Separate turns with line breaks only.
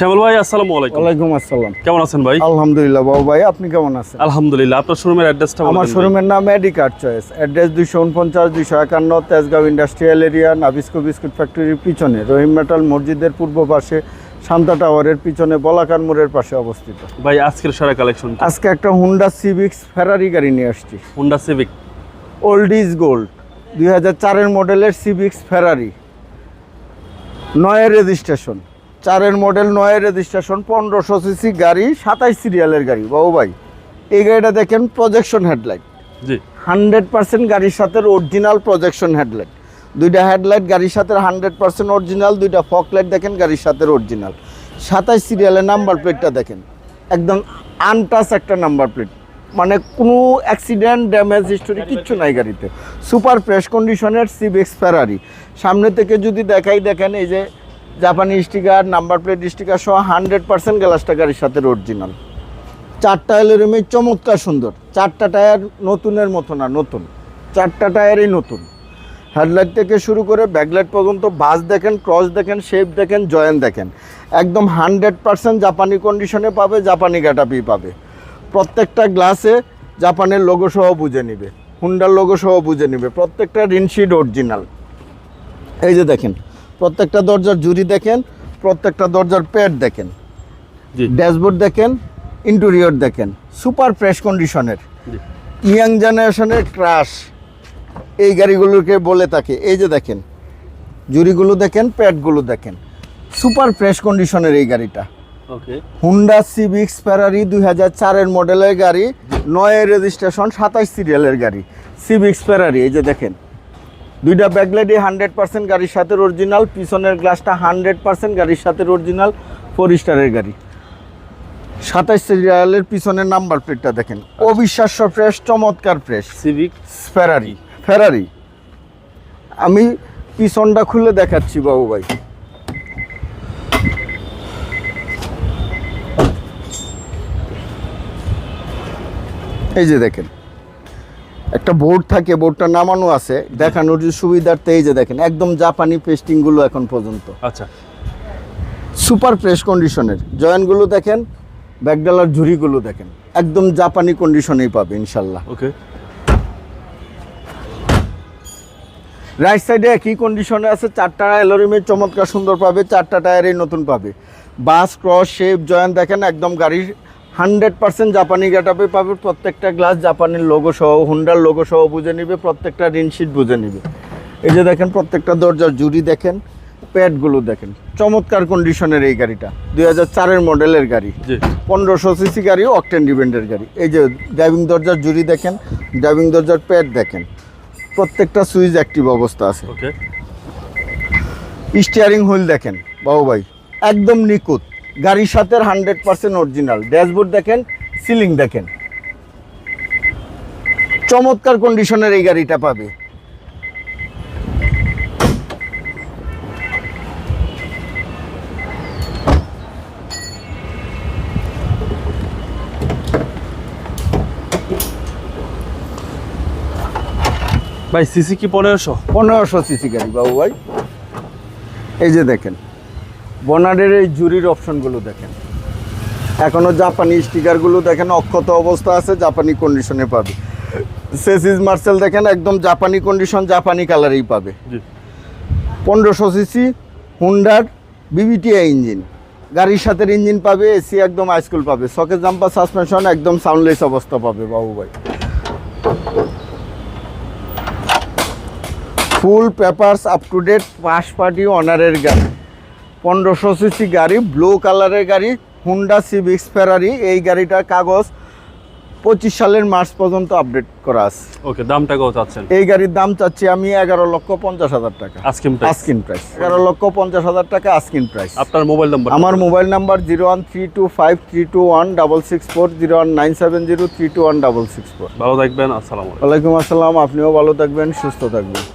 শ্যামল ভাই আসসালামু আলাইকুম।
ওয়ালাইকুম আসসালাম।
কেমন আছেন ভাই?
আলহামদুলিল্লাহ বাবু ভাই আপনি কেমন আছেন?
আলহামদুলিল্লাহ আপনার শোরুমের অ্যাড্রেসটা
আমার শোরুমের নাম এডিকার চয়েস অ্যাড্রেস দুইশো উনপঞ্চাশ দুইশো একান্ন Tejgaon industrial area Nabisco biscuit ফ্যাক্টরির পিছনে রহিম মেটাল মসজিদের পূর্ব পাশে শান্তা টাওয়ারের পিছনে বলাকার মোড়ের পাশে অবস্থিত।
ভাই আজকের সারা কালেকশন
আজকে একটা হুন্ডা সিভিক্স ফেরারি গাড়ি নিয়ে আসছি।
Honda Civic
old is gold দুই হাজার চারের মডেলের সিভিক্স ফেরারি নয়ের রেজিস্ট্রেশন চারের মডেল নয় রেজিস্ট্রেশন পনেরোশো সিসি গাড়ি সাতাইশ সিরিয়ালের গাড়ি। বাবু ভাই এই গাড়িটা দেখেন প্রজেকশন হেডলাইট
জি।
হান্ড্রেড পার্সেন্ট গাড়ির সাথে অরিজিনাল প্রজেকশন হেডলাইট দুইটা হেডলাইট গাড়ির সাথে হান্ড্রেড পার্সেন্ট অরিজিনাল দুইটা ফকলাইট দেখেন গাড়ির সাথে অরিজিনাল সাতাইশ সিরিয়ালের নাম্বার প্লেটটা দেখেন। একদম আনটাচ একটা নাম্বার প্লেট মানে কোনো অ্যাক্সিডেন্ট ড্যামেজ হিস্টোরি কিচ্ছু নাই গাড়িতে। সুপার ফ্রেশ কন্ডিশনের সিভিক্স ফেরারি সামনে থেকে যদি দেখাই দেখেন এই যে জাপানি স্টিকার নাম্বার প্লেট স্টিকার সহ হান্ড্রেড পার্সেন্ট গ্লাসটা গাড়ির সাথে অরিজিনাল চারটা এলোরিমে চমৎকার সুন্দর। চারটা টায়ার নতুনের মতো না, নতুন। চারটা টায়ারই নতুন। হেডলাইট থেকে শুরু করে ব্যাকলাইট পর্যন্ত বাস দেখেন ক্রস দেখেন শেপ দেখেন জয়েন দেখেন। একদম হান্ড্রেড পার্সেন্ট জাপানি কন্ডিশনে পাবে, জাপানি গ্যাটাপি পাবে। প্রত্যেকটা গ্লাসে জাপানের লোগো সহ বুঝে নিবে। হুন্ডার লোগো সহ বুঝে নিবে। প্রত্যেকটা রিনশিড অরিজিনাল এই যে দেখেন প্রত্যেকটা দরজার জুরি দেখেন প্রত্যেকটা দরজার প্যাড দেখেন ড্যাশবোর্ড দেখেন ইন্টেরিয়র দেখেন সুপার ফ্রেশ কন্ডিশনের। ইয়াং জেনারেশনের ক্রাশ এই গাড়িগুলোকে বলে থাকে। এই যে দেখেন জুরিগুলো দেখেন প্যাডগুলো দেখেন। সুপার ফ্রেশ কন্ডিশনের এই গাড়িটা। হুন্ডা সিভিক্স ফেরারি দুই হাজার চারের মডেলের গাড়ি নয় রেজিস্ট্রেশন সাতাশ সিরিয়ালের গাড়ি। সিভিক্স ফেরারি এই যে দেখেন। দুইটা ব্যাকলাইটই হান্ড্রেড পার্সেন্ট গাড়ির সাথে অরিজিনাল পিছনের গ্লাসটা হান্ড্রেড পার্সেন্ট গাড়ির সাথে অরিজিনাল ফোর স্টারের গাড়ি। সাতাশ সিরিয়ালের পিছনের নাম্বার প্লেটটা দেখেন। অবিশ্বাস্য ফ্রেশ চমৎকার ফ্রেশ
সিভিক
ফেরারি ফেরারি আমি পিছনটা খুলে দেখাচ্ছি বাবু ভাই। এই যে দেখেন। একটা বোর্ড থাকে বোর্ডটা নামানো আছে দেখানোর যে সুবিধার্থে এই যে দেখেন একদম জাপানি পেস্টিংগুলো এখন পর্যন্ত।
আচ্ছা।
সুপার ফ্রেশ কন্ডিশনের জয়েন্টগুলো দেখেন ব্যাকডালার ঝুড়িগুলো দেখেন একদম জাপানি কন্ডিশনেই পাবে ইনশাল্লাহ।
ওকে।
রাইট সাইডে একই কন্ডিশনে আছে চারটা এলোরিমের চমৎকার সুন্দর পাবে চারটা টায়ারেই নতুন পাবে। বাস ক্রস শেপ জয়েন্ট দেখেন একদম গাড়ির হান্ড্রেড পার্সেন্ট জাপানি গেটাপে পাবে প্রত্যেকটা গ্লাস জাপানির লোগো সহ হুন্ডার লোগো সহ বুঝে নিবে প্রত্যেকটা রিনশিট বুঝে নিবে। এই যে দেখেন প্রত্যেকটা দরজার জুড়ি দেখেন প্যাডগুলো দেখেন। চমৎকার কন্ডিশনের এই গাড়িটা দুই হাজার চারের মডেলের গাড়ি। পনেরোশো সিসি গাড়ি অকটেন ডিভেন্ডের গাড়ি। এই যে ড্রাইভিং দরজার জুড়ি দেখেন ড্রাইভিং দরজার প্যাড দেখেন প্রত্যেকটা সুইচ অ্যাক্টিভ অবস্থা আছে।
ওকে
স্টিয়ারিং হুইল দেখেন বাবু ভাই একদম নিখুঁত। গাড়ির সাথে হান্ড্রেড পার্সেন্ট অরিজিনাল ড্যাশবোর্ড দেখেন সিলিং দেখেন। চমৎকার কন্ডিশনের এই গাড়িটা পাবে।
ভাই সিসি কি পনেরোশো?
পনেরোশো সিসি গাড়ি বাবু ভাই। এই যে দেখেন। বনারের এই জুরির অপশনগুলো দেখেন। এখনও জাপানি স্টিকারগুলো দেখেন অক্ষত অবস্থা আছে জাপানি কন্ডিশনে পাবে। সেসিস মার্সেল দেখেন একদম জাপানি কন্ডিশন জাপানি কালারেই পাবে। পনেরোশো সিসি হুন্ডার বিবিটিআই ইঞ্জিন গাড়ির সাথে ইঞ্জিন পাবে এসি একদম হাইস্কুল পাবে। সকেট জাম্পার সাসপেনশন একদম সাউন্ডলেস অবস্থা পাবে বাবু ভাই। Full papers up to date pass party অনারের গাড়ি পনেরোশো সিসি গাড়ি ব্লু কালারের গাড়ি হুন্ডা সিভিক্স ফেরারি। এই গাড়িটার কাগজ পঁচিশ সালের মার্চ পর্যন্ত আপডেট করা আছে।
ওকে দামটা কত চাচ্ছেন?
এই গাড়ির দাম চাচ্ছি আমি এগারো লক্ষ পঞ্চাশ হাজার টাকা।
আজকে
আস্কিন প্রাইস এগারো লক্ষ পঞ্চাশ হাজার টাকা আস্কিন প্রাইস
আপনার মোবাইল নাম্বার
আমার mobile number zero one three two five three two one double six four zero one nine seven zero three two one double six four.
ভালো থাকবেন আসসালামু আলাইকুম।
আসসালাম আপনিও ভালো থাকবেন সুস্থ থাকবেন।